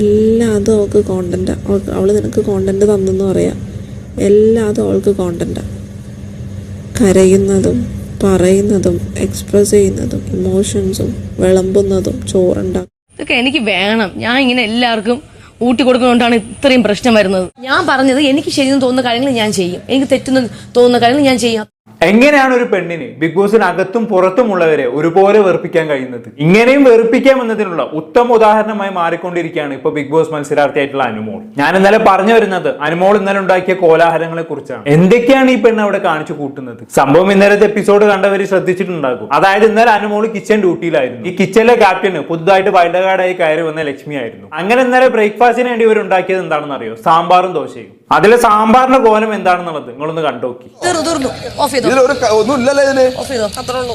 എല്ലാം അതും അവൾക്ക് കോണ്ടന്റാണ് അവൾ നിനക്ക് കോണ്ടന്റ് തന്നെന്ന് പറയാം. എല്ലാതും അവൾക്ക് കോണ്ടന്റാണ് കരയുന്നതും പറയുന്നതും എക്സ്പ്രസ് ചെയ്യുന്നതും ഇമോഷൻസും വിളമ്പുന്നതും ചോറുണ്ടാക്കും ഇതൊക്കെ എനിക്ക് വേണം. ഞാൻ ഇങ്ങനെ എല്ലാവർക്കും ഊട്ടി കൊടുക്കുന്നതുകൊണ്ടാണ് ഇത്രയും പ്രശ്നം വരുന്നത്. ഞാൻ പറഞ്ഞത് എനിക്ക് ശരിയെന്ന് തോന്നുന്ന കാര്യങ്ങൾ ഞാൻ ചെയ്യും. എനിക്ക് തെറ്റെന്ന് തോന്നുന്ന കാര്യങ്ങൾ ഞാൻ ചെയ്യും. എങ്ങനെയാണ് ഒരു പെണ്ണിന് ബിഗ് ബോസിനകത്തും പുറത്തുമുള്ളവരെ ഒരുപോലെ വെറുപ്പിക്കാൻ കഴിയുന്നത്? ഇങ്ങനെയും വെറുപ്പിക്കാം എന്നതിനുള്ള ഉത്തമ ഉദാഹരണമായി മാറിക്കൊണ്ടിരിക്കുകയാണ് ഇപ്പൊ ബിഗ് ബോസ് മത്സരാർത്ഥിയായിട്ടുള്ള അനുമോൾ. ഞാൻ ഇന്നലെ പറഞ്ഞു വരുന്നത് അനുമോൾ ഇന്നലെ ഉണ്ടാക്കിയ കോലാഹലങ്ങളെ കുറിച്ചാണ്. എന്തൊക്കെയാണ് ഈ പെണ്ണ് അവിടെ കാണിച്ചു കൂട്ടുന്നത്? സംഭവം ഇന്നലത്തെ എപ്പിസോഡ് കണ്ടവർ ശ്രദ്ധിച്ചിട്ടുണ്ടാകും. അതായത് ഇന്നലെ അനുമോൾ കിച്ചൺ ഡ്യൂട്ടിയിലായിരുന്നു ഈ കിച്ചണിലെ ക്യാപ്റ്റന് പുതുതായിട്ട് വൈൽഡ് കാർഡായി കയറി വന്ന ലക്ഷ്മി ആയിരുന്നു അങ്ങനെ ഇന്നലെ ബ്രേക്ക്ഫാസ്റ്റിന് വേണ്ടി ഇവർ ഉണ്ടാക്കിയത് എന്താണെന്ന് അറിയോ സാമ്പാറും ദോശയും. അതിലെ സാമ്പാറിന്റെ കോലം എന്താണെന്നുള്ളത് നിങ്ങളൊന്ന് കണ്ടോക്കി. ഓഫ് ഇതിലൊരു ഒന്നും ഇല്ലല്ലോ ഉള്ളൂ.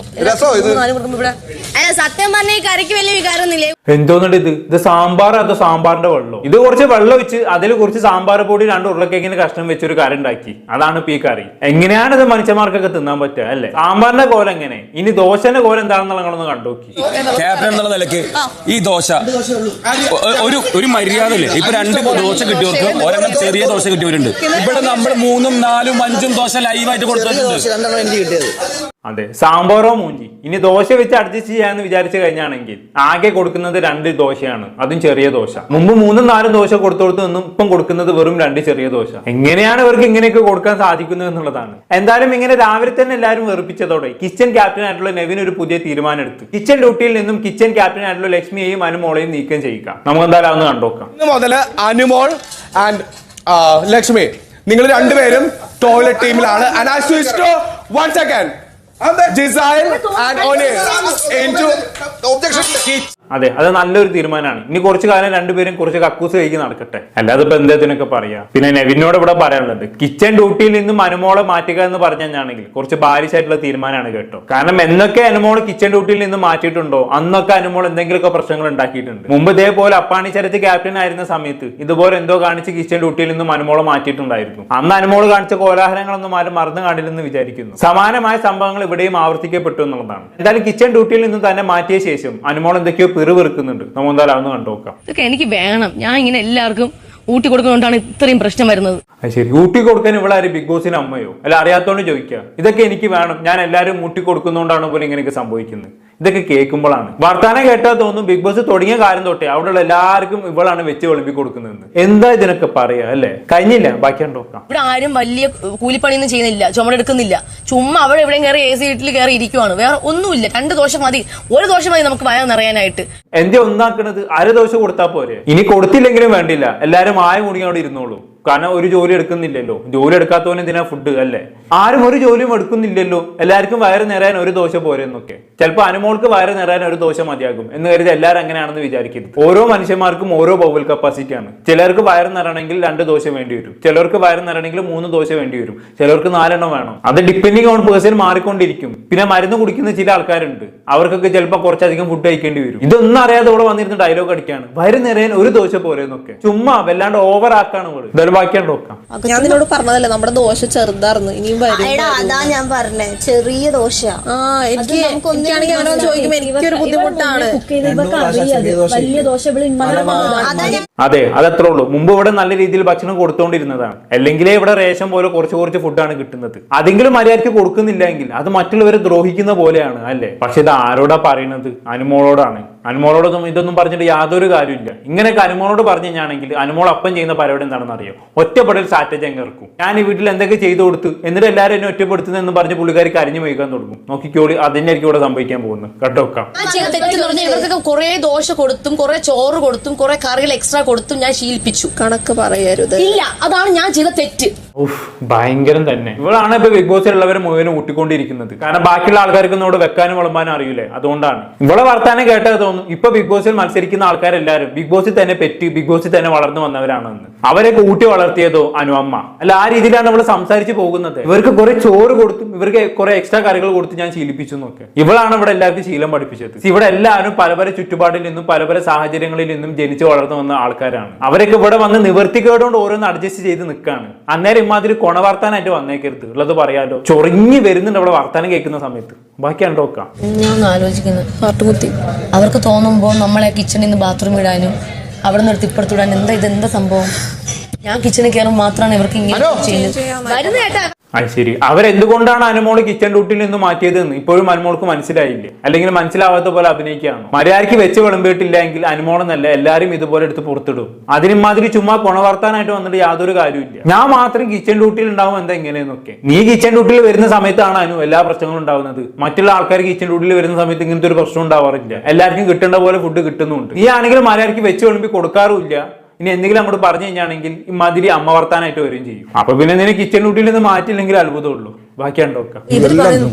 ഇത്? നാല് കൊടുക്കുമ്പോ ഇവിടെ അല്ല സത്യം പറഞ്ഞ ഈ കറിക്ക് വലിയ വികാരമൊന്നുമില്ലേ? എന്തോന്നുണ്ട് ഇത്? ഇത് സാമ്പാർ അത് സാമ്പാറിന്റെ വെള്ളം? ഇത് കുറച്ച് വെള്ളം വെച്ച് അതിൽ കുറച്ച് സാമ്പാർ പൊടി രണ്ട് ഉരുളക്കേക്കിന് കഷ്ണം വെച്ച് ഒരു കറി ഉണ്ടാക്കി. അതാണ് ഇപ്പൊ ഈ കറി. എങ്ങനെയാണ് ഇത് മനുഷ്യന്മാർക്കൊക്കെ തിന്നാൻ പറ്റുക അല്ലേ? സാമ്പാറിന്റെ കോല എങ്ങനെ? ഇനി ദോശന്റെ കോല എന്താണെന്നുള്ള നിങ്ങളൊന്ന് കണ്ടോക്കി ക്യാപ്റ്റൻ എന്നുള്ള നിലയ്ക്ക് ഈ ദോശ ഒരു ഒരു മര്യാദ ഇല്ലേ ഇപ്പൊ രണ്ട് ദോശ കിട്ടിയവർക്ക് ഒരെണ്ണം ചെറിയ ദോശ കിട്ടിയവരുണ്ട്. ഇവിടെ നമ്മൾ മൂന്നും നാലും അഞ്ചും ദോശ ലൈവായിട്ട് കൊടുത്തിട്ടുണ്ട്. അതെ സാമ്പാറോ മൂഞ്ചി. ഇനി ദോശ വെച്ച് അഡ്ജസ്റ്റ് ചെയ്യാന്ന് വിചാരിച്ചു കഴിഞ്ഞാണെങ്കിൽ ആകെ കൊടുക്കുന്നത് രണ്ട് ദോശയാണ്. അതും ചെറിയ ദോശ. മുമ്പ് മൂന്നും നാലും ദോശ കൊടുത്തു കൊടുത്തു നിന്നും ഇപ്പം കൊടുക്കുന്നത് വെറും രണ്ട് ചെറിയ ദോശ. എങ്ങനെയാണ് ഇവർക്ക് ഇങ്ങനെയൊക്കെ കൊടുക്കാൻ സാധിക്കുന്നത് എന്നുള്ളതാണ്. എന്തായാലും ഇങ്ങനെ രാവിലെ തന്നെ എല്ലാവരും വെറുപ്പിച്ചതോടെ കിച്ചൺ ക്യാപ്റ്റൻ ആയിട്ടുള്ള നെവിൻ ഒരു പുതിയ തീരുമാനം എടുത്തു കിച്ചൺ ഡ്യൂട്ടിയിൽ നിന്നും കിച്ചൺ ക്യാപ്റ്റൻ ആയിട്ടുള്ള ലക്ഷ്മിയെയും അനുമോളെയും നീക്കം ചെയ്യിക്കാം നമുക്ക് എന്തായാലും അന്ന് കണ്ടോക്കാം മുതൽ അനുമോൾ ആൻഡ് ലക്ഷ്മി. നിങ്ങൾ രണ്ടുപേരും toilet ടീമിലാണ് and I switch to one second Giselle and O'Neill into അതെ അത് നല്ലൊരു തീരുമാനമാണ്. ഇനി കുറച്ചു കാലം രണ്ടുപേരും കുറച്ച് കക്കൂസ് കഴിക്ക് നടക്കട്ടെ. അല്ലാതെ ഇപ്പൊ എന്തേതിനൊക്കെ പറയാ? പിന്നെ നെവിനോട് ഇവിടെ പറയാനുള്ളത് കിച്ചൺ ഡ്യൂട്ടിയിൽ നിന്ന് അനുമോളെ മാറ്റുക എന്ന് പറഞ്ഞാണെങ്കിൽ കുറച്ച് ബാരിശായിട്ടുള്ള തീരുമാനമാണ് കേട്ടോ. കാരണം എന്നൊക്കെ അനുമോൾ കിച്ചൺ ഡ്യൂട്ടിയിൽ നിന്ന് മാറ്റിയിട്ടുണ്ടോ? അന്നൊക്കെ അനുമോൾ എന്തെങ്കിലുമൊക്കെ പ്രശ്നങ്ങൾ ഉണ്ടാക്കിയിട്ടുണ്ട്. മുമ്പ് ഇതേപോലെ അപ്പാണി ചരത്ത് ക്യാപ്റ്റൻ ആയിരുന്ന സമയത്ത് ഇതുപോലെ എന്തോ കാണിച്ച് കിച്ചൺ ഡ്യൂട്ടിയിൽ നിന്ന് അനുമോളെ മാറ്റിയിട്ടുണ്ടായിരുന്നു. അന്ന് അനുമോൾ കാണിച്ച കോലാഹലങ്ങളൊന്നും ആരും മറന്നു കാണില്ലെന്ന് വിചാരിക്കുന്നു. സമാനമായ സംഭവങ്ങൾ ഇവിടെയും ആവർത്തിക്കപ്പെട്ടു എന്നുള്ളതാണ്. എന്തായാലും കിച്ചൺ ഡ്യൂട്ടിയിൽ നിന്ന് തന്നെ മാറ്റിയ ശേഷം അനുമോൾ എന്തൊക്കെയോ പിറുവിറുക്കുന്നുണ്ട് നമ്മൾ എന്തായാലും അതൊന്ന് കണ്ടുനോക്കാം ഇതൊക്കെ എനിക്ക് വേണം. ഞാൻ ഇങ്ങനെ എല്ലാവർക്കും ഊട്ടി കൊടുക്കുന്നതുകൊണ്ടാണ് ഇത്രയും പ്രശ്നം വരുന്നത്. അത് ശരി. ഊട്ടി കൊടുക്കാൻ ഇവിടെ ആര് ബിഗ് ബോസിന് അമ്മയോ? അല്ല അറിയാത്തോണ്ട് ചോദിക്കുക ഇതൊക്കെ എനിക്ക് വേണം. ഞാൻ എല്ലാവരും ഊട്ടി കൊടുക്കുന്നതുകൊണ്ടാണ് പോലും ഇങ്ങനെയൊക്കെ സംഭവിക്കുന്നത്. ഇതൊക്കെ കേൾക്കുമ്പോഴാണ്. വർത്താനം കേട്ടാൽ തോന്നും ബിഗ് ബോസ് തുടങ്ങിയ കാര്യം തൊട്ടേ അവിടെയുള്ള എല്ലാവർക്കും ഇവളാണ് വെച്ച് വിളമ്പി കൊടുക്കുന്നത് എന്താ ഇതിനൊക്കെ പറയാ അല്ലേ? കഴിഞ്ഞില്ല ബാക്കി നോക്കാം. ഇവിടെ ആരും വലിയ കൂലിപ്പണിയൊന്നും ചെയ്യുന്നില്ല ചുമടെടുക്കുന്നില്ല. ചുമ്മാ അവിടെ എവിടെയും കയറി എ സി വീട്ടിൽ കയറി ഇരിക്കുവാണ്. വേറെ ഒന്നുമില്ല രണ്ട് ദോശ മതി. ഒരു ദോശ മതി നമുക്ക് വയ നിറയാനായിട്ട്. എന്തേ ഒന്നാക്കണത് അര ദോശ കൊടുത്താൽ പോരെ? ഇനി കൊടുത്തില്ലെങ്കിലും വേണ്ടില്ല. എല്ലാരും ആയ മുടിയും അവിടെ ഇരുന്നോളൂ. കാരണം ഒരു ജോലി എടുക്കുന്നില്ലല്ലോ. ജോലി എടുക്കാത്തവന് എന്തിനാ ഫുഡ് അല്ലേ? ആരും ഒരു ജോലിയും എടുക്കുന്നില്ലല്ലോ. എല്ലാവർക്കും വയറ് നിറയാൻ ഒരു ദോശ പോരെ എന്നൊക്കെ ചിലപ്പോൾ അനുമോൾക്ക് വയറ് നിറയാൻ ഒരു ദോശ മതിയാകും എന്ന് കരുതി എല്ലാവരും അങ്ങനെയാണെന്ന് വിചാരിക്കരുത്. ഓരോ മനുഷ്യന്മാർക്കും ഓരോ ബൗൽ കപ്പാസിറ്റി ആണ്. ചിലർക്ക് വയറ് നിറയണമെങ്കിൽ രണ്ട് ദോശ വേണ്ടി വരും. ചിലർക്ക് വയറ് നിറയണമെങ്കിൽ മൂന്ന് ദോശ വേണ്ടി വരും. ചിലർക്ക് നാലെണ്ണം വേണം. അത് ഡിപ്പെൻഡിങ് ഓൺ പേഴ്സൺ മാറിക്കൊണ്ടിരിക്കും. പിന്നെ മരുന്ന് കുടിക്കുന്ന ചില ആൾക്കാരുണ്ട്. അവർക്കൊക്കെ ചിലപ്പോൾ കുറച്ചധികം ഫുഡ് കഴിക്കേണ്ടി വരും. ഇതൊന്നും അറിയാതെ ഇവിടെ വന്നിരുന്ന ഡയലോഗ് അടിക്കാണ്. വയറ് നിറയാൻ ഒരു ദോശ പോരെ എന്നൊക്കെ ചുമ്മാ വല്ലാണ്ട് ഓവർ ആക്കാണ് ഇവൾ. ബാക്കിയാണ് നോക്കാം ഞാൻ നിന്നോട് പറഞ്ഞതല്ലേ നമ്മുടെ ദോശ ചെറുതായിരുന്നു ഇനിയും വരും. എടാ അതാ ഞാൻ പറഞ്ഞേ ചെറിയ ദോശ ആ എനിക്ക് എനിക്കാണെങ്കിൽ അങ്ങനെ ചോദിക്കുമ്പോ എനിക്കൊരു ബുദ്ധിമുട്ടാണ്. അതാ ഞാൻ അതെ അതത്രേ ഉള്ളൂ. മുമ്പ് ഇവിടെ നല്ല രീതിയിൽ ഭക്ഷണം കൊടുത്തോണ്ടിരുന്നതാണ്. അല്ലെങ്കിലേ ഇവിടെ റേഷൻ പോലെ കുറച്ച് കുറച്ച് ഫുഡാണ് കിട്ടുന്നത്. അതെങ്കിലും മര്യാദയ്ക്ക് കൊടുക്കുന്നില്ല എങ്കിൽ അത് മറ്റുള്ളവരെ ദ്രോഹിക്കുന്ന പോലെയാണ് അല്ലേ? പക്ഷെ ഇത് ആരോടാ പറയുന്നത് അനുമോളോടാണ്. അനുമോളോടൊന്നും ഇതൊന്നും പറഞ്ഞിട്ട് യാതൊരു കാര്യമില്ല ഇങ്ങനെയൊക്കെ അനുമോളോട് പറഞ്ഞു കഴിഞ്ഞാണെങ്കിൽ അനുമോൾ അപ്പം ചെയ്യുന്ന പരിപാടി എന്താണെന്ന് അറിയോ? ഒറ്റപ്പെടൽ സ്ട്രാറ്റജി അങ്ങ് ഇറക്കും. ഞാൻ ഈ വീട്ടിൽ എന്തൊക്കെ ചെയ്തു കൊടുത്ത് എന്നിട്ട് എല്ലാവരും എന്നെ ഒറ്റപ്പെടുത്തുന്നു എന്ന് പറഞ്ഞ് പുള്ളിക്കാർ കരിഞ്ഞു വയ്ക്കാൻ തുടങ്ങും. നോക്കിക്കോളി അതിനായിരിക്കും ഇവിടെ സംഭവിക്കാൻ പോകുന്നത്. കേട്ടോക്കാം ഇവർക്കൊക്കെ കുറെ ദോശ കൊടുത്തും കുറെ ചോറ് കൊടുത്തും കുറെ കറികൾ എക്സ്ട്രാ കൊടുത്തും ഞാൻ ശീലിപ്പിച്ചു. കണക്ക് പറയരുത്. ഇല്ല അതാണ് ഞാൻ ചെയ്ത തെറ്റ്. ഭയങ്കരം തന്നെ. ഇവളാണ് ഇപ്പൊ ബിഗ് ബോസിലുള്ളവരെ മുഴുവനും ഊട്ടിക്കൊണ്ടിരിക്കുന്നത്. കാരണം ബാക്കിയുള്ള ആൾക്കാർക്ക് ഇന്നോട് വെക്കാനും വിളമ്പാനും അറിയില്ലേ അതുകൊണ്ടാണ്. ഇവളെ വർത്താനം കേട്ടത് തോന്നും. ഇപ്പൊ ബിഗ് ബോസിൽ മത്സരിക്കുന്ന ആൾക്കാരെല്ലാരും ബിഗ് ബോസിൽ തന്നെ പെറ്റി ബിഗ് ബോസിൽ തന്നെ വളർന്നു വന്നവരാണെന്ന്. അവരെ കൂട്ടി വളർത്തിയതോ അനുഅമ്മ അല്ല ആ രീതിയിലാണ് നമ്മൾ സംസാരിച്ചു പോകുന്നത്. ഇവർക്ക് കുറെ ചോറ് കൊടുത്തും ഇവർക്ക് കുറെ എക്സ്ട്രാ കറികൾ കൊടുത്ത് ഞാൻ ശീലിപ്പിച്ചു എന്നൊക്കെ. ഇവളാണ് ഇവിടെ എല്ലാവർക്കും ശീലം പഠിപ്പിച്ചത്. ഇവിടെ എല്ലാവരും പല പല ചുറ്റുപാടിൽ നിന്നും പല പല സാഹചര്യങ്ങളിൽ നിന്നും ജനിച്ചു വളർന്നു വന്ന ആൾക്കാരാണ്. അവരൊക്കെ ഇവിടെ വന്ന് നിവർത്തിക്കേടുകൊണ്ട് ഓരോന്ന് അഡ്ജസ്റ്റ് ചെയ്ത് നിൽക്കാണ് അന്നേരം ഇമാതിരി കൊണ വാർത്താനായിട്ട് വന്നേക്കരുത്. ഉള്ളത് പറയാലോ. ചൊറിഞ്ഞു വരുന്നുണ്ട് അവിടെ വർത്താനം കേൾക്കുന്ന സമയത്ത്. ബാക്കിയാണ് നോക്കാം. ഞാൻ ആലോചിക്കുന്നത് ഹാർട്ട് അവർക്ക് തോന്നുമ്പോൾ നമ്മളെ കിച്ചണിൽ നിന്ന് ബാത്റൂം ഇടാനും അവിടെ നിന്ന് എടുത്ത് ഇപ്പുറത്തൂടാൻ എന്താ ഇത് എന്താ സംഭവം? ഞാൻ കിച്ചണിൽ കയറും മാത്രമാണ് ഇവർക്ക് ഇങ്ങനെ അത് ശരി. അവരെന്തുകൊണ്ടാണ് അനുമോൾ കിച്ചൺ ഡ്യൂട്ടിയിൽ നിന്ന് മാറ്റിയതെന്ന് ഇപ്പോഴും അനുമോൾക്ക് മനസ്സിലായില്ലേ? അല്ലെങ്കിൽ മനസ്സിലാവാത്ത പോലെ അഭിനയിക്കുകയാണ്? മര്യാദയ്ക്ക് വെച്ച് വിളമ്പിയിട്ടില്ല എങ്കിൽ അനുമോളെന്നല്ല എല്ലാവരും ഇതുപോലെ എടുത്ത് പുറത്തിടും. അതിനുമാതിരി ചുമ്മാ കുണവർത്താനായിട്ട് വന്നിട്ട് യാതൊരു കാര്യമില്ല ഞാൻ മാത്രം കിച്ചൺ ഡ്യൂട്ടിയിൽ ഉണ്ടാവും എന്താ ഇങ്ങനെയെന്നൊക്കെ നീ കിച്ചൺ ഡ്യൂട്ടിയിൽ വരുന്ന സമയത്താണ് അനു എല്ലാ പ്രശ്നങ്ങളും ഉണ്ടാവുന്നത്. മറ്റുള്ള ആൾക്കാർ കിച്ചൺ ഡ്യൂട്ടിയിൽ വരുന്ന സമയത്ത് ഇങ്ങനത്തെ ഒരു പ്രശ്നം ഉണ്ടാവാറില്ല. എല്ലാവർക്കും കിട്ടേണ്ട പോലെ ഫുഡ് കിട്ടുന്നുണ്ട്. നീ ആണെങ്കിൽ മര്യാദയ്ക്ക് വെച്ച് വിളമ്പി കൊടുക്കാറുമില്ല. ഇനി എന്തെങ്കിലും അങ്ങോട്ട് പറഞ്ഞു കഴിഞ്ഞാണെങ്കിൽ മതിരി അമ്മ വർത്താനായിട്ട് വരികയും ചെയ്യും. അപ്പൊ പിന്നെ നിന്നെ കിച്ചൺ ഡ്യൂട്ടിയിൽ നിന്ന് മാറ്റില്ലെങ്കിൽ അത്ഭുതമുള്ളൂ. ബാക്കിയാണ്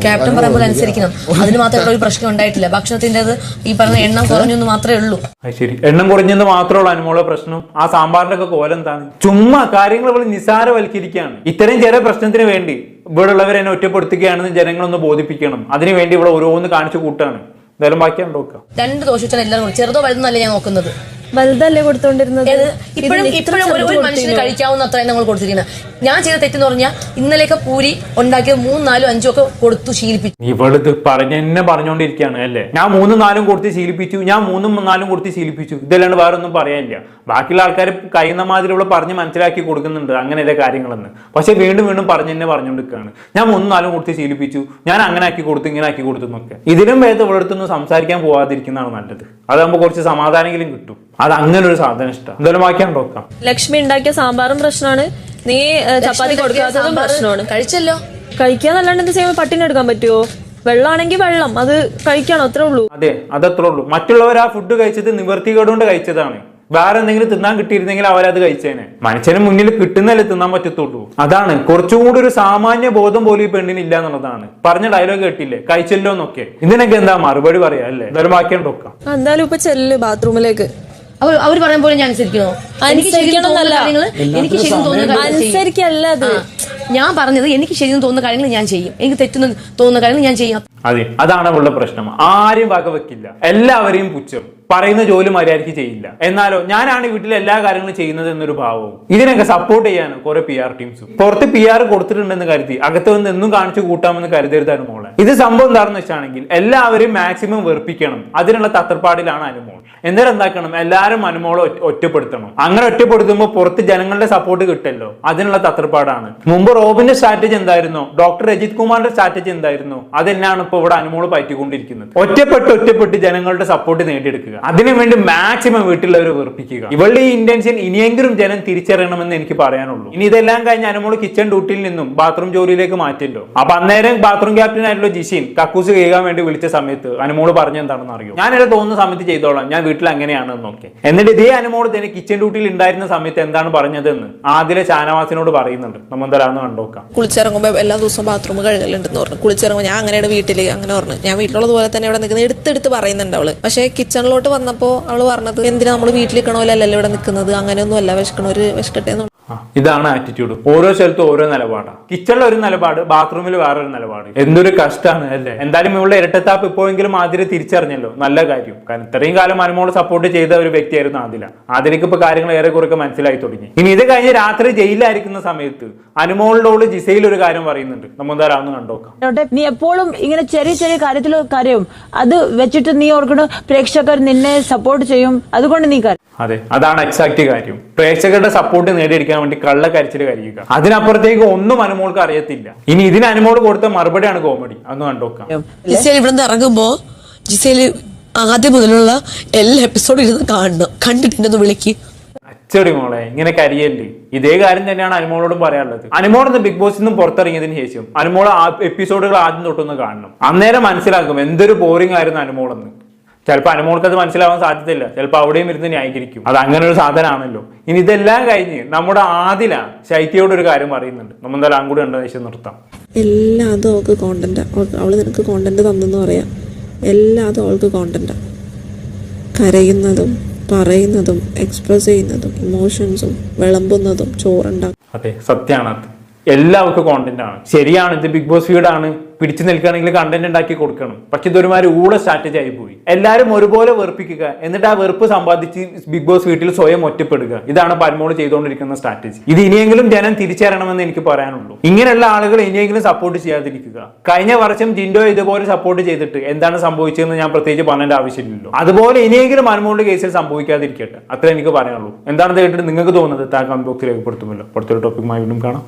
ക്യാപ്റ്റൻ പറയുമ്പോൾ അനുസരിക്കണം. അതിന് മാത്രമേ ഒരു പ്രശ്നം ഉണ്ടായിട്ടില്ല. ഭക്ഷണത്തിന്റെ ഈ പറഞ്ഞ എണ്ണം കുറഞ്ഞൊന്ന് മാത്രമേ ഉള്ളൂ. ശരി. എണ്ണം കുറഞ്ഞെന്ന് മാത്രമുള്ള അനുമോള പ്രശ്നം. ആ സാമ്പാറിന്റെ ഒക്കെ കോലം എന്താണ്? ചുമ്മാ കാര്യങ്ങൾ ഇവിടെ നിസ്സാരവൽക്കരിക്കുകയാണ് ഇത്തരം ചെറിയ പ്രശ്നത്തിന് വേണ്ടി ഇവിടെ ഉള്ളവരെ എന്നെ ഒറ്റപ്പെടുത്തുകയാണെന്ന് ജനങ്ങളൊന്ന് ബോധിപ്പിക്കണം. അതിനു വേണ്ടി ഇവിടെ ഓരോന്ന് കാണിച്ചു കൂട്ടാണ് എന്തായാലും ബാക്കിയാണ് നോക്കാം രണ്ട് ദോഷം വെച്ചാൽ എല്ലാവരും ചെറുതോ വലുതെന്നല്ല ഞാൻ നോക്കുന്നത്. വലുതല്ലേ കൊടുത്തോണ്ടിരുന്നത്? ഇപ്പോഴും ഇപ്പോഴും ഒരു ഒരു മനുഷ്യന് കഴിക്കാവുന്ന അത്രയും നമ്മൾ കൊടുത്തിരിക്കുന്നത് ഞാൻ ചെയ്ത തെറ്റെന്ന് പറഞ്ഞാൽ ഇന്നലെയൊക്കെ പൂരി ഉണ്ടാക്കിയ മൂന്നാലും നാലും അഞ്ചും ഒക്കെ കൊടുത്തു ശീലിപ്പിച്ചു. ഇവളിത് പറഞ്ഞ എന്നെ പറഞ്ഞുകൊണ്ടിരിക്കുകയാണ് അല്ലേ? ഞാൻ മൂന്നും നാലും കൊടുത്ത് ശീലിപ്പിച്ചു ഞാൻ മൂന്നും നാലും കൊടുത്ത് ശീലിപ്പിച്ചു. ഇതല്ലാണ്ട് വേറെ ഒന്നും പറയാനില്ല. ബാക്കിയുള്ള ആൾക്കാർ കഴിയുന്ന മാതിരി ഇവിടെ പറഞ്ഞ് മനസ്സിലാക്കി കൊടുക്കുന്നുണ്ട് അങ്ങനെയുള്ള കാര്യങ്ങളെന്ന്. പക്ഷെ വീണ്ടും വീണ്ടും പറഞ്ഞു തന്നെ പറഞ്ഞുകൊണ്ടിരിക്കുകയാണ് ഞാൻ മൂന്നും നാലും കൊടുത്ത് ശീലിപ്പിച്ചു ഞാൻ അങ്ങനെ ആക്കി കൊടുത്തു ഇങ്ങനെ ആക്കി കൊടുത്തു എന്നൊക്കെ. ഇതിലും വേദം ഇവിടെ അടുത്തൊന്നും സംസാരിക്കാൻ പോവാതിരിക്കുന്നതാണ് നല്ലത്. അതാകുമ്പോൾ കുറച്ച് സമാധാനെങ്കിലും കിട്ടും. അത് അങ്ങനെ ഒരു സാധനം ഇഷ്ടം. എന്തായാലും ബാക്കിയാണ് നോക്കാം. ലക്ഷ്മി ഉണ്ടാക്കിയ സാമ്പാറും പ്രശ്നമാണ് നീ ചപ്പാത്തി കൊടുക്കാത്തതും പ്രശ്നമാണ്. കഴിച്ചല്ലോ. കഴിക്കാന്നല്ലാണ്ട് എന്ത് ചെയ്യുമ്പോൾ പട്ടിണി എടുക്കാൻ പറ്റുമോ വെള്ളമാണെങ്കിൽ വെള്ളം അത് കഴിക്കണം അത്രേ ഉള്ളൂ. അതെ അതത്രേ ഉള്ളൂ. മറ്റുള്ളവർ ആ ഫുഡ് കഴിച്ചത് നിവർത്തികേടുകൊണ്ട് കഴിച്ചതാണ്. വേറെ എന്തെങ്കിലും തിന്നാൻ കിട്ടിയിരുന്നെങ്കിൽ അവരത് കഴിച്ചേനെ. മനുഷ്യന് മുന്നിൽ കിട്ടുന്നല്ലേ തിന്നാൻ പറ്റത്തുള്ളൂ. അതാണ് കുറച്ചും കൂടി ഒരു സാമാന്യ ബോധം പോലും ഈ പെണ്ണിന് ഇല്ല എന്നുള്ളതാണ്. പറഞ്ഞ ഡയലോഗ് കേട്ടില്ലേ? കഴിച്ചല്ലോ എന്നൊക്കെ. ഇതിനൊക്കെ എന്താ മറുപടി പറയാ അല്ലേ? എന്തായാലും എന്തായാലും ഇപ്പൊ ചെല്ല് ബാത്റൂമിലേക്ക് അവർ പറയുമ്പോൾ ഞാൻ അനുസരിക്കണോ എനിക്ക് ശരിക്കും തോന്നുന്ന കാര്യങ്ങൾ എനിക്ക് ശരിക്കും തോന്നുന്ന അനുസരിക്കല്ല അത്. ഞാൻ പറഞ്ഞത് എനിക്ക് ശരിയെന്ന് തോന്നുന്ന കാര്യങ്ങൾ ഞാൻ ചെയ്യും. എനിക്ക് തെറ്റെന്ന് തോന്നുന്ന കാര്യങ്ങൾ ഞാൻ ചെയ്യാം. അതെ അതാണ് ഉള്ള പ്രശ്നം. ആരും വകവെക്കില്ല. എല്ലാവരെയും പുച്ഛം. പറയുന്ന ജോലി മര്യാദയ്ക്ക് ചെയ്യില്ല. എന്നാലോ ഞാനാണ് വീട്ടിലെ എല്ലാ കാര്യങ്ങളും ചെയ്യുന്നത് എന്നൊരു ഭാവവും. ഇതിനൊക്കെ സപ്പോർട്ട് ചെയ്യാൻ കുറെ പി ആർ ടീംസും പുറത്ത് പി ആർ കൊടുത്തിട്ടുണ്ടെന്ന് കരുതി അകത്ത് നിന്ന് എന്നും കാണിച്ചു കൂട്ടാമെന്ന് കരുതരുതാണ് മോളെ. ഇത് സംഭവം എന്താണെന്ന് വെച്ചാണെങ്കിൽ എല്ലാവരും മാക്സിമം വെറുപ്പിക്കണം. അതിനുള്ള തത്രപ്പാടിലാണ് അനുമോൾ. എന്നിട്ട് എന്താക്കണം? എല്ലാവരും അനുമോളെ ഒറ്റപ്പെടുത്തണം. അങ്ങനെ ഒറ്റപ്പെടുത്തുമ്പോൾ പുറത്ത് ജനങ്ങളുടെ സപ്പോർട്ട് കിട്ടല്ലോ. അതിനുള്ള തത്രപ്പാടാണ്. മുമ്പ് റോബിന്റെ സ്ട്രാറ്റജി എന്തായിരുന്നു? ഡോക്ടർ രജിത് കുമാറിന്റെ സ്ട്രാറ്റജി എന്തായിരുന്നു? അതെന്നാണ് ഇപ്പൊ ഇവിടെ അനുമോൾ പറ്റിക്കൊണ്ടിരിക്കുന്നത്. ഒറ്റപ്പെട്ട് ഒറ്റപ്പെട്ട് ജനങ്ങളുടെ സപ്പോർട്ട് നേടിയെടുക്കുക. അതിനുവേണ്ടി മാക്സിമം വീട്ടിലുള്ളവരെ വെറുപ്പിക്കുക. ഇവളുടെ ഈ ഇന്റൻഷൻ ഇനിയെങ്കിലും ജനം തിരിച്ചറിയണമെന്ന് എനിക്ക് പറയാനുള്ളൂ. ഇനി ഇതെല്ലാം കഴിഞ്ഞ് അനുമോൾ കിച്ചൺ ഡ്യൂട്ടിയിൽ നിന്നും ബാത്റൂം ജോലിയിലേക്ക് മാറ്റല്ലോ. അപ്പൊ അന്നേരം ബാത്റൂം ക്യാപ്റ്റൻ ആയിട്ടുള്ള ജിഷിൻ കക്കൂസ് കേൾക്കാൻ വേണ്ടി വിളിച്ച സമയത്ത് അനുമോൾ പറഞ്ഞ എന്താണെന്ന് അറിയോ? എന്നെ തോന്നുന്ന സമയത്ത് ചെയ്തോളാം. ഞാൻ വീട്ടിൽ അങ്ങനെയാണ് എന്നൊക്കെ. എന്നിട്ട് ഇതേ അനുമോൾ തന്നെ കിച്ചൺ ഡ്യൂട്ടിയിൽ ഉണ്ടായിരുന്ന സമയത്ത് എന്താണ് പറഞ്ഞതെന്ന് ആദ്യം ഷാനവാസിനോട് പറയുന്നുണ്ട്. എന്തായാലും കണ്ടോക്കാം. കുളിച്ചിറങ്ങുമ്പോൾ എല്ലാ ദിവസവും ബാത്റൂം കഴുകലുണ്ടെന്ന് പറഞ്ഞു. കുളിച്ചിറങ്ങുമ്പോൾ ഞാൻ അങ്ങനെയാണ് വീട്ടിൽ അങ്ങനെ പറഞ്ഞു. ഞാൻ വീട്ടിലുള്ളത് പോലെ തന്നെ ഇവിടെ നിൽക്കുന്നത് എടുത്തെടുത്ത് പറയുന്നുണ്ട് അവൾ. പക്ഷേ കിച്ചണിലോട്ട് വന്നപ്പോൾ അവൾ പറഞ്ഞത് എന്തിനാ നമ്മൾ വീട്ടിൽ അല്ലല്ലോ ഇവിടെ നിൽക്കുന്നത്? അങ്ങനെയൊന്നും അല്ല വിശക്കണവര് വിശക്കട്ടെ എന്ന് ആ, ഇതാണ് ആറ്റിറ്റ്യൂഡ് ഓരോ സ്ഥലത്തും ഓരോ നിലപാടാണ് കിച്ചണിൽ ഒരു നിലപാട് ബാത്റൂമിൽ വേറൊരു നിലപാട്. എന്തൊരു കഷ്ടമാണ് അല്ലേ? എന്തായാലും ഇവിടെ ഇരട്ടത്താപ്പ് ഇപ്പോഴെങ്കിലും ആതിര തിരിച്ചറിഞ്ഞല്ലോ. നല്ല കാര്യം. കാരണം ഇത്രയും കാലം അനുമോളെ സപ്പോർട്ട് ചെയ്ത ഒരു വ്യക്തിയായിരുന്നു ആദില ആദിലക്ക് ഇപ്പൊ കാര്യങ്ങൾ ഏറെ കുറെ മനസ്സിലായി തുടങ്ങി. ഇനി ഇത് കഴിഞ്ഞ് രാത്രി ജയിലിലായിരിക്കുന്ന സമയത്ത് അനുമോളിനോട് ജിസയിൽ ഒരു കാര്യം പറയുന്നുണ്ട്. നമ്മൾ ഒന്ന് കണ്ടോക്കാം. നീ എപ്പോഴും ഇങ്ങനെ ചെറിയ ചെറിയ കാര്യത്തിൽ കരയും. അത് വെച്ചിട്ട് നീ ഓർക്കണം പ്രേക്ഷകർ നിന്നെ സപ്പോർട്ട് ചെയ്യും. അതുകൊണ്ട് നീ കര അതെ അതാണ് എക്സാക്ട് കാര്യം. പ്രേക്ഷകരുടെ സപ്പോർട്ട് നേടിയെടുക്കാൻ വേണ്ടി കള്ള കരച്ചിൽ കരിക്കുക. അതിനപ്പുറത്തേക്ക് ഒന്നും അനുമോൾക്ക് അറിയത്തില്ല. ഇനി ഇതിന് അനുമോൾ കൊടുത്ത മറുപടിയാണ് കോമഡി. അന്ന് കണ്ടോക്കാം ജിസേൽ ഇവിടുന്ന് ഇറങ്ങുമ്പോ ജിസേൽ ആദ്യം മുതലുള്ള എല്ലാ എപ്പിസോഡും ഇരുന്ന് കാണണം. കണ്ടിട്ട് എന്നെ ഒന്ന് വിളിക്ക്. അച്ചടി മോളെ ഇങ്ങനെ കരിയല്ലേ? ഇതേ കാര്യം തന്നെയാണ് അനുമോളോടും പറയാനുള്ളത്. അനുമോൾ ഇന്ന് ബിഗ് ബോസിൽ നിന്നും പുറത്തിറങ്ങിയതിനു ശേഷം അനുമോൾ ആ എപ്പിസോഡുകൾ ആദ്യം തൊട്ടൊന്ന് കാണണം. അന്നേരം മനസ്സിലാക്കും എന്തൊരു ബോറിംഗ് ആയിരുന്നു അനുമോളെന്ന്. ചിലപ്പോൾ അനുമോൾക്ക് അത് മനസ്സിലാവാൻ സാധ്യതയില്ല. ചിലപ്പോൾ അവിടെയും ഇരുന്ന് ന്യായീകരിക്കും. അത് അങ്ങനെ ഒരു സാധനമാണല്ലോ ഇനി ഇതെല്ലാം കഴിഞ്ഞ് നമ്മുടെ ആദില ശൈത്യയോട് ഒരു കാര്യം പറയുന്നുണ്ട്. നമ്മൾ എന്തായാലും അങ്ങോട്ട് കണ്ട ശേഷം നിർത്താം. എല്ലാം അതും അവൾക്ക് കോണ്ടന്റ് അവൾ നിനക്ക് കോണ്ടന്റ് തന്നെന്ന് പറയാം. എല്ലാം അതും അവൾക്ക് കോണ്ടന്റ് കരയുന്നതും പറയുന്നതും എക്സ്പ്രസ് ചെയ്യുന്നതും ഇമോഷൻസും വിളമ്പുന്നതും ചോറുണ്ടാക്കും. അതെ സത്യമാണ് അത്. എല്ലാവർക്കും കോണ്ടന്റ് ആണ്. ശരിയാണ് ഇത് ബിഗ് ബോസ് വീടാണ് പിടിച്ചു നിൽക്കുകയാണെങ്കിൽ കണ്ടന്റ് ഉണ്ടാക്കി കൊടുക്കണം. പക്ഷെ ഇതൊരുമാതിരി ഊള സ്ട്രാറ്റജി ആയി പോയി. എല്ലാവരും ഒരുപോലെ വെറുപ്പിക്കുക. എന്നിട്ട് ആ വെറുപ്പ് സമ്പാദിച്ച് ബിഗ് ബോസ് വീട്ടിൽ സ്വയം ഒറ്റപ്പെടുക. ഇതാണ് പരമോട് ചെയ്തുകൊണ്ടിരിക്കുന്ന സ്ട്രാറ്റജി ഇത് ഇനിയെങ്കിലും ജനം തിരിച്ചറിയണമെന്ന് എനിക്ക് പറയാനുള്ളൂ. ഇങ്ങനെയുള്ള ആളുകൾ ഇനിയെങ്കിലും സപ്പോർട്ട് ചെയ്യാതിരിക്കുക. കഴിഞ്ഞ വർഷം ജിൻഡോ ഇതുപോലെ സപ്പോർട്ട് ചെയ്തിട്ട് എന്താണ് സംഭവിച്ചതെന്ന് ഞാൻ പ്രത്യേകിച്ച് പറയേണ്ട ആവശ്യമില്ലല്ലോ. അതുപോലെ ഇനിയെങ്കിലും അനുമോളുടെ കേസിൽ സംഭവിക്കാതിരിക്കട്ടെ. അത്രേ എനിക്ക് പറയാനുള്ളൂ. എന്താണെന്ന് കേട്ടിട്ട് നിങ്ങൾക്ക് തോന്നുന്നത് താ കമന്റ് രേഖപ്പെടുത്തുമല്ലോ അടുത്തൊരു ടോപ്പിക്കുമായി വീണ്ടും കാണാം.